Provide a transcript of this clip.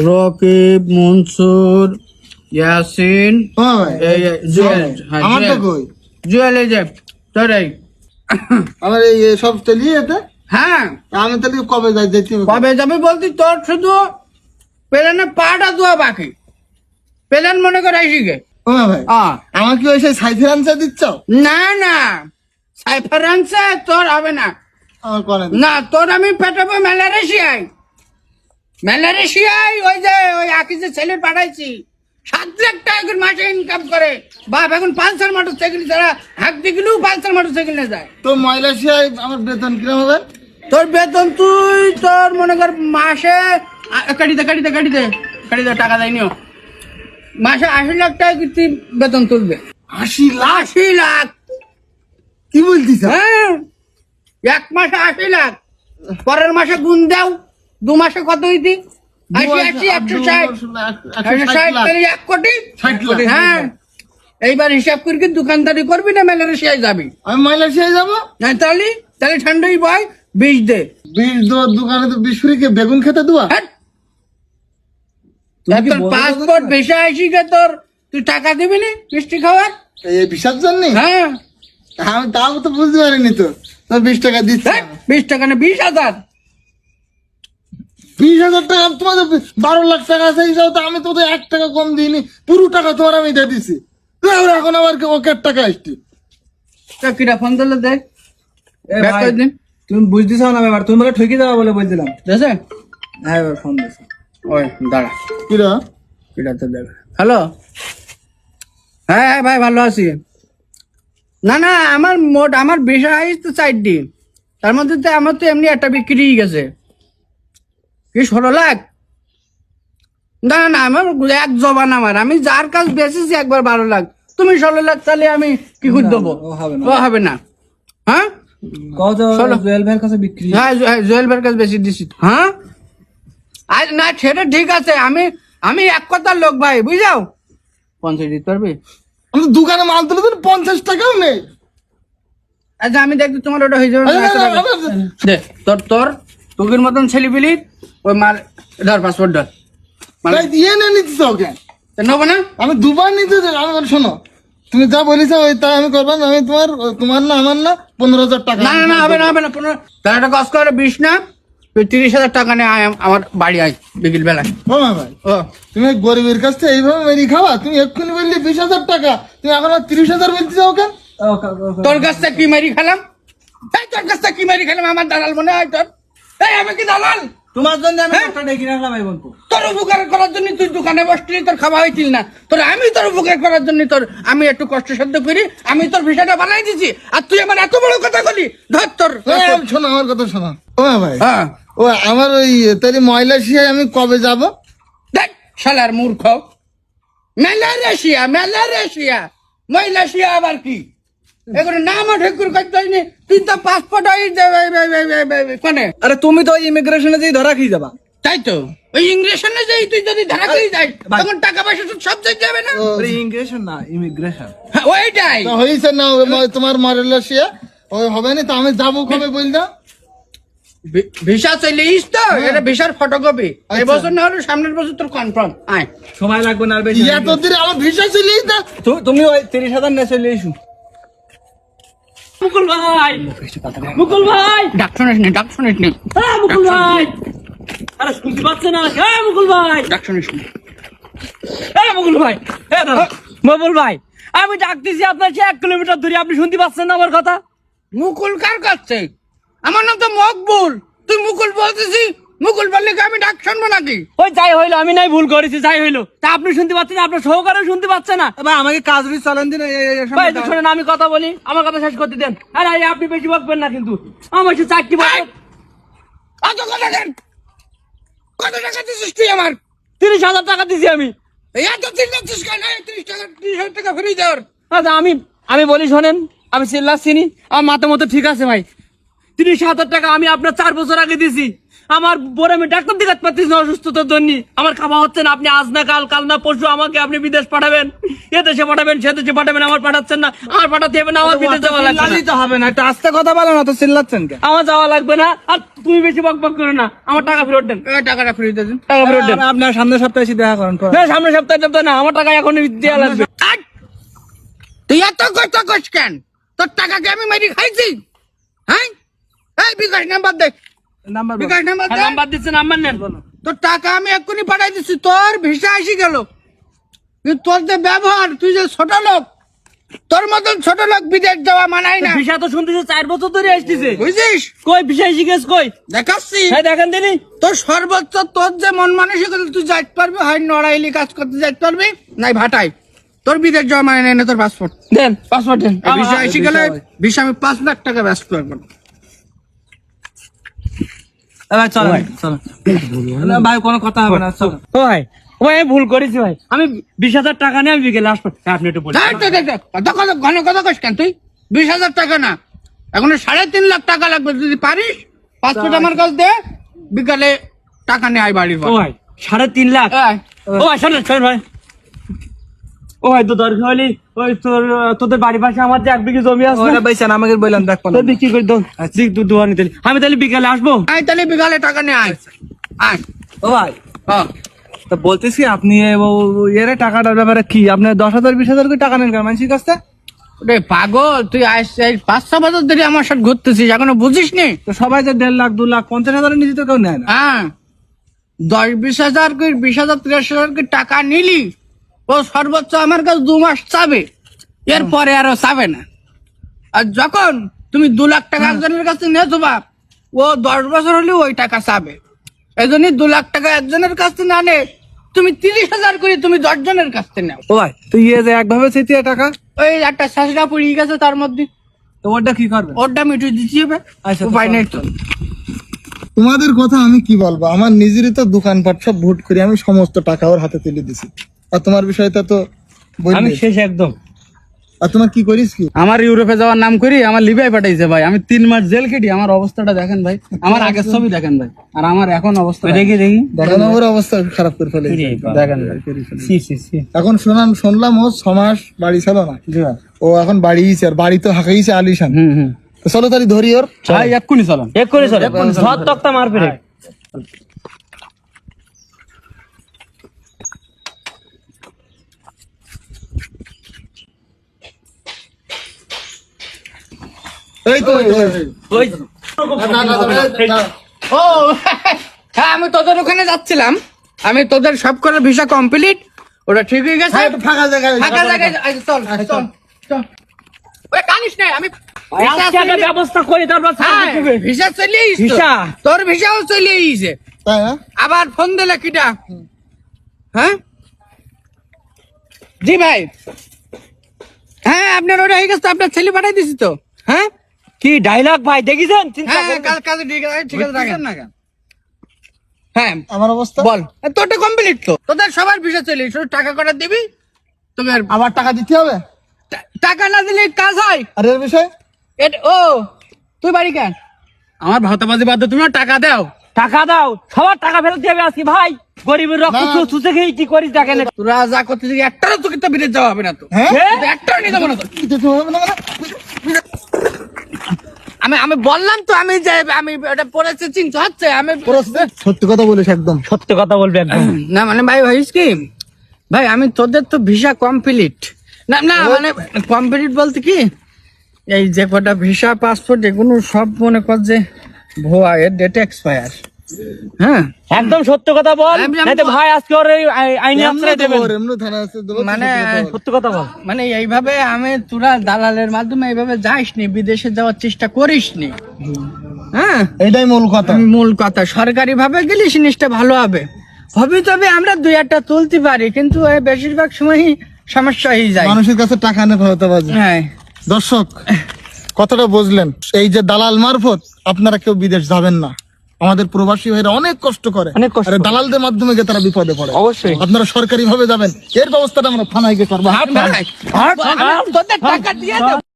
রকিব মনসুর ইয়াসিন হ্যাঁ, আমার তো জুয়েল। কই? জুয়েল এই যে তোর আমার এই সব চালিয়ে যেতে হ্যাঁ। আমি তাহলে কবে যাই যেতে কবে যাবে বলতি তোর শুধু প্লেনে পাটা দেওয়া বাকি। প্লেন মনে করে আসি গে। ও ভাই হ্যাঁ আমার কি ওই সেই সাইফের আনসার দিচ্ছ? না না। সাইফারেন্সে তোর হবে না। না। তোর আমি পেটাবো ম্যালেরেশিয়ায় ম্যালেরেশিয়ায় ওই যে ওই আকি যে ছেলে পাঠাইছি। সাত লাখ টাকা করে মাসে ইনকাম করে। বাপ এখন পাঁচশোর মোটর সাইকেল ছাড়া হাত দিগুলো মোটর সাইকেল নিয়ে যায়। তো মালয়েশিয়ায় আমার বেতন কিরম হবে? তোর বেতন তুই তোর মনে কর মাসে কাটিতে কাটিতে কাটিতে কাটিতে টাকা দেয়নিও মাসে আশি লাখ টাকা তুই বেতন তুলবে। আশি লাখ? আশি লাখ। কি বলতিস? হ্যাঁ। এক মাসে আশি লাখ। পরের মাসে গুণ দাও। দু মাসে কত হইতি? হ্যাঁ। এইবার হিসাব করে কি দোকানদারি করবি না ম্যালেরিয়ায় যাবি। আমি মালয়েশিয়ায় যাব? হ্যাঁ তাহলে? তাহলে ঠান্ডাই বয় বিষ দে। বিশ দেওয়ার দোকানে তো বিশ ফুরিকে বেগুন খেতে দেওয়া। তোর পাসপোর্ট ভিসা আসি গে তোর। তুই টাকা দিবি নি মিষ্টি খাওয়ার? এই বিশার জন্য? হ্যাঁ। আমি তাও তো বুঝতে পারিনি তো। তো বিশ টাকা দিচ্ছি। হ্যাঁ, বিশ টাকা না বিশ হাজার। বিশ হাজার টাকা তোমাদের বারো লাখ টাকা আছে হিসাব তো আমি তো তো এক টাকা কম দিইনি। পুরো টাকা তোমার আমি দিয়ে দিছি। এখন আবার কি ওকে টাকা আসছি। তা কিরা ফোন দিলে দেখ। দিন তুমি বুঝতেছ না ব্যাপার তুমি আমাকে ঠকি দেওয়া বলে বলছিলাম। দেখছেন হ্যাঁ এবার ফোন দিয়েছে ওই দাঁড়া। কিরা? কিরা তো দেখ। হ্যালো? হ্যাঁ হ্যাঁ ভাই ভালো আছি। না না আমার মোট আমার বিষয় আইস তো চারটি। তার মধ্যে তো আমার তো এমনি একটা বিক্রি হয়ে গেছে। কি লাখ না না আমার এক জবান আমার। আমি যার কাজ বেচেছি একবার বারো লাখ। তুমি ষোলো লাখ তাহলে আমি কি করে দেবো? ও হবে না। হ্যাঁ? হ্যাঁ হ্যাঁ, হ্যাঁ? না সেটা ঠিক আছে। আমি আমি এক কথার লোক ভাই বুঝাও? পঞ্চাশ দিতে পারবি? আমি দোকানে মাল তুলে দিন পঞ্চাশ টাকাও নেই। আচ্ছা আমি দেখছি তোমার ওটা হয়ে যাবে। আরে, আরে। দে তোর তোর। টুকির মতন ছেলে পিলি ওই মাল ধর পাসপোর্ট ধর। তাই ইয়ে নিয়ে নিচ্ছিস ওকে তা নেব না? আমি দুবার নিতে। আমি শোনো তুমি যা বলিস ওই তাই আমি করব আমি তোমার তোমার না আমার না পনেরো হাজার টাকা না না না হবে না হবে না পনেরো তাহলে একটা কাজ করে বিশ না তুই তিরিশ হাজার টাকা নিয়ে আয় আমার বাড়ি আয় বিকেল বেলায় ও মা ভাই ও। তুমি গরিবের কাছ থেকে এইভাবে মেরি খাওয়া তুমি এক্ষুনি বললি বিশ হাজার টাকা তুমি এখন আর তিরিশ হাজার বলছিস ওকে তোর কাছ থেকে কি মারি খেলাম? তোর কাছ থেকে কি মারি খেলাম? আমার দালাল মনে হয় তোর। এই আমি কি দালাল? তোমার জন্য আমি হ্যাঁ? একটা ডেকে রাখলাম এই বলব তোর উপকার করার জন্য তুই দোকানে বসলি তোর খাওয়া হয়েছিল না। তোর আমি তোর উপকার করার জন্য তোর আমি একটু কষ্ট সাধ্য করি আমি তোর ভিসাটা বানাই দিছি আর তুই আমার এত বড় কথা বলি ধর তোর শোনো আমার কথা শোনো। ও ভাই। হ্যাঁ। ও আমার ওই তাহলে ময়লা শিয়ায় আমি কবে যাব? দেখ শালার মূর্খ। ম্যালেরিয়া ম্যালেরিয়া মহিলাশিয়া আবার কি? এগুলো নাম ঠেকুর করতে তুই তো পাসপোর্ট কোনে? আরে তুমি তো ইমিগ্রেশনে যেই ধরা খেয়ে যাবা। তাই তো। ওই ইংরেশনে যাই তুই যদি ধারা করে যাই তখন টাকা পয়সা তো সব যাই যাবে না। ইমিগ্রেশন না ইমিগ্রেশন হ্যাঁ, ওইটাই। হয়েছে না তোমার ময়লা ওই হবে না তো আমি যাব কবে বললাম ভিসা চলে ইস তো এটা ভিসার ফটোকপি এবছর না হলে সামনের বছর তোর কনফার্ম আয়। সময় লাগবে না আর বেশি। এত আমার ভিসা চলে না তুমি ওই তিরিশ হাজার নিয়ে চলে মুকুল ভাই! মুকুল ভাই! ডাক শুনিস নি ডাক শুনিস নি। হ্যাঁ মুকুল ভাই! আরে শুনতে পাচ্ছেন না হ্যাঁ মুকুল ভাই! ডাক শুনিস হ্যাঁ মুকুল ভাই! হ্যাঁ মুকুল ভাই! আমি ডাকতেছি আপনার সে এক কিলোমিটার দূরে আপনি শুনতে পাচ্ছেন না আমার কথা? মুকুল কার কাছে? আমার নাম তো মকবুল। তুই মুকুল বলতেছি মুকুল বললে শুনব নাকি? ওই যাই হইল আমি নাই ভুল করেছি যাই হইল। তা আপনি শুনতে পাচ্ছেন আপনার সহকারে শুনতে পাচ্ছে না। ভাই আমাকে কাজ বিজ চালান দিন ভাই তো শোনেন আমি কথা বলি আমার কথা শেষ করতে দেন। আরে আপনি বেশি বকবেন না কিন্তু। আমার সে চাকরি! কত কথা দেন? কত টাকা দিছিস তুই আমার? তিরিশ হাজার টাকা দিছি আমি। এই এত দিন দিচ্ছিস কেন? এই তিরিশ টাকা তিরিশ হাজার টাকা ফ্রি দেওয়ার আচ্ছা আমি আমি বলি শোনেন আমি চিল্লাচ্ছিনি আমার মাথা মতো ঠিক আছে ভাই। তিরিশ হাজার টাকা আমি আপনার চার বছর আগে দিছি। আমার পরে আমি ডাক্তার দেখাতে পারতেছি না অসুস্থতার জন্য। আমার খাওয়া হচ্ছে না আপনি আজ না কাল কাল না পরশু আমাকে আপনি বিদেশ পাঠাবেন। এ দেশে পাঠাবেন সে দেশে পাঠাবেন আমার পাঠাচ্ছেন না। আমার পাঠাতে হবে না আমার বিদেশ যাওয়া লাগবে না। হবে না একটা আস্তে কথা বলো না তো চিল্লাচ্ছেন কে আমার যাওয়া লাগবে না আর তুমি বেশি বক বক করো না। আমার টাকা ফেরত দেন। টাকাটা ফ্রি দিন। টাকা ফেরত দেন। আপনার সামনের সপ্তাহে এসে দেখা করেন না সামনে সপ্তাহে সপ্তাহে না আমার টাকা এখন দেওয়া লাগবে! তুই এত কষ্ট করছ কেন? তোর টাকাকে আমি মেরি খাইছি? হ্যাঁ? এই বিকাশ নাম্বার দে। নাম্বার বিকাশ নাম্বার নাম্বার দিচ্ছে নাম্বার নেন। তোর টাকা আমি এক্ষুনি পাঠাই দিচ্ছি তোর ভিসা আসি গেল। কিন্তু তোর যে ব্যবহার তুই যে ছোট লোক তোর মতন ছোট লোক বিদেশ যাওয়া মানায় না। ভিসা তো শুনতেছে চার বছর ধরে আসতেছে। বুঝছিস কই ভিসা শিখেছ কই? দেখাচ্ছি। হ্যাঁ দেখেন দিনি তোর সর্বোচ্চ তোর যে মন মানসিকতা তুই যাইতে পারবি হয় নড়াইলি কাজ করতে যাইতে পারবি নাই ভাটাই। তোর বিদেশ যাওয়া মানে নেই না তোর পাসপোর্ট দেন পাসপোর্ট দেন। ভিসা এসে গেলে ভিসা আমি পাঁচ লাখ টাকা ব্যস্ত ভাই চলো চলো। ভাই কোনো কথা হবে না চলো। ও ভাই ও ভাই আমি ভুল করেছি ভাই। আমি বিশ হাজার টাকা নিয়ে আমি বিকেলে আসব। হ্যাঁ, আপনি একটু বলুন। দেখ, দেখ, দেখ, দেখ, কত কত ঘন কত কস কেন তুই? বিশ হাজার টাকা না। এখন সাড়ে তিন লাখ টাকা লাগবে যদি পারিস পাসপোর্ট আমার কাছে দে বিকালে টাকা নিয়ে ও ভাই সাড়ে তিন লাখ। আয়। ও ভাই শোনেন শোনেন ভাই। ও ভাই তো দরকার হলে ওই তোর তোদের বাড়ি পাশে আমার যে এক বিঘে জমি আছে ওটা বেছেন আমাকে বললাম দেখ তো বিক্রি করে দো দিক দু দুয়ার নিতে আমি তাহলে বিকালে আসব? আয় তাহলে বিকালে টাকা নিয়ে আয়। আয়। ও ভাই হ্যাঁ তা বলতেছি আপনি এ এর টাকাটার ব্যাপারে কি? আপনি দশ হাজার বিশ হাজার করে টাকা নেন কেন মানুষের কাছে? রে পাগল তুই এই পাঁচ ছ বছর ধরে আমার সাথে ঘুরতেছিস এখনও বুঝিস নি তো সবাই যে দেড় লাখ দু লাখ পঞ্চাশ হাজারের নিচে তো কেউ নেয় না। হ্যাঁ। দশ বিশ হাজার কি বিশ হাজার ত্রিশ হাজার কি টাকা নিলি ও সর্বোচ্চ আমার কাছে দু মাস চাবে এরপরে আরও চাবে না। আর যখন তুমি দু লাখ টাকা একজনের কাছে নিয়েছো বাপ ও দশ বছর হলে ওই টাকা চাবে। এই দু লাখ টাকা একজনের কাছে না নে তুমি তিরিশ হাজার করে তুমি দশ জনের কাছ থেকে নাও। ও ভাই তো ইয়ে যে একভাবে চেতিয়ে টাকা? ওই একটা শাসরা পড়িয়ে গেছে তার মধ্যে। তো ওটা কি করবে? ওরটা মিটিয়ে দিতে হবে আচ্ছা, উপায় নেই তো। তোমাদের কথা আমি কি বলব? আমার নিজেরই তো দোকানপাট সব ভোট করে আমি সমস্ত টাকা ওর হাতে তুলে দিছি। আর তোমার বিষয়টা তো আমি শেষ একদম। আর তোমার কি করিস কি? আমার ইউরোপে যাওয়ার নাম করি আমার লিবিয়ায় পাঠাইছে ভাই। আমি তিন মাস জেল কেটি আমার অবস্থাটা দেখেন ভাই। আমার আগের ছবি দেখেন ভাই। আর আমার এখন অবস্থা দেখি দেখি। দেখেন ওর অবস্থা খারাপ করে ফেলে দেখেন ভাই। সি সি সি এখন শোনান শুনলাম ও ছ মাস বাড়ি ছিল না। ও এখন বাড়িয়েছে আর বাড়ি তো হাঁকাইছে আলিশান। হুম হুম। চলো তাহলে ধরি ওর। ভাই এক্ষুনি চলাম এক করে চলে ধর তক্তা মার এই তো এই, এই, এই। ওই না, না, না, না, না। ও হ্যাঁ আমি তোদের ওখানে যাচ্ছিলাম। আমি তোদের সব করে ভিসা কমপ্লিট ওটা ঠিক হয়ে গেছে? ফাঁকা জায়গায় ফাঁকা জায়গায় চল চল চল। ওই কানিস নাই আমি ভিসা আজকে একটা চলে- ব্যবস্থা করে তারপর ভিসা চলে ভিসা? তোর ভিসাও চলে তাই হ্যাঁ? আবার ফোন দিলে কিটা? হ্যাঁ? জি ভাই। হ্যাঁ আপনার ওটা হয়ে গেছে তো, আপনার ছেলে পাঠাই দিছি তো। হ্যাঁ? কি ডায়লগ ভাই? দেখিছেন? চিন্তা হ্যাঁ হ্যাঁ আমার অবস্থা? বল। তোরটা কমপ্লিট তো। তোদের সবার ভিসা চলে শুধু টাকা কটা দিবি? তোকে আর টাকা দিতে হবে? টাকা না দিলে কাজ হয়। আর এর বিষয়? ও তুই বাড়ি কেন? আমার ভাতাবাজি বাদ দাও, তুমি টাকা দাও। টাকা দাও। সবার টাকা ফেরত দিবে আজকে ভাই। গরিবের রক্ত চুষে খেয়ে কি করিস দেখেন তোরা যা করতে একটারও তোকে তো বিদেশ যাওয়া হবে না তো। হ্যাঁ? তো একটাও নিয়ে যাব না তো। হবে না? আমি আমি বললাম তো আমি যে আমি এটা পড়েছে চিন্তা হচ্ছে আমি সত্যি কথা বলিস একদম। সত্য কথা বলবে একদম। না মানে ভাই ভাই কি? ভাই আমি তোদের তো ভিসা কমপ্লিট না না মানে কমপ্লিট বলতে কি? এই যে কটা ভিসা পাসপোর্ট এগুলো সব মনে কর যে ভুয়া এর ডেট এক্সপায়ার হ্যাঁ। একদম সত্য কথা বল ভাই আজকে ওর আইনি আশ্রয় দেবেন। দেবো, এমনি থানা আছে দেবো, মানে সত্য কথা বল। মানে এইভাবে আমি তোরা দালালের মাধ্যমে এইভাবে যাইসনি বিদেশে যাওয়ার চেষ্টা করিসনি। হ্যাঁ? এইটাই মূল কথা। মূল কথা। সরকারি ভাবে গেলে জিনিসটা ভালো হবে। হবে তবে আমরা দুই একটা তুলতে পারি কিন্তু বেশিরভাগ সময়ই সমস্যা হয়ে যায়। মানুষের কাছে টাকা নেই ভারতে বাজে হ্যাঁ। দর্শক কথাটা বুঝলেন। এই যে দালাল মারফত আপনারা কেউ বিদেশ যাবেন না। আমাদের প্রবাসী ভাইরা অনেক কষ্ট করে অনেক কষ্ট দালালদের মাধ্যমে গিয়ে তারা বিপদে পড়ে অবশ্যই আপনারা সরকারি ভাবে যাবেন এর ব্যবস্থাটা আমরা থানায় গিয়ে করব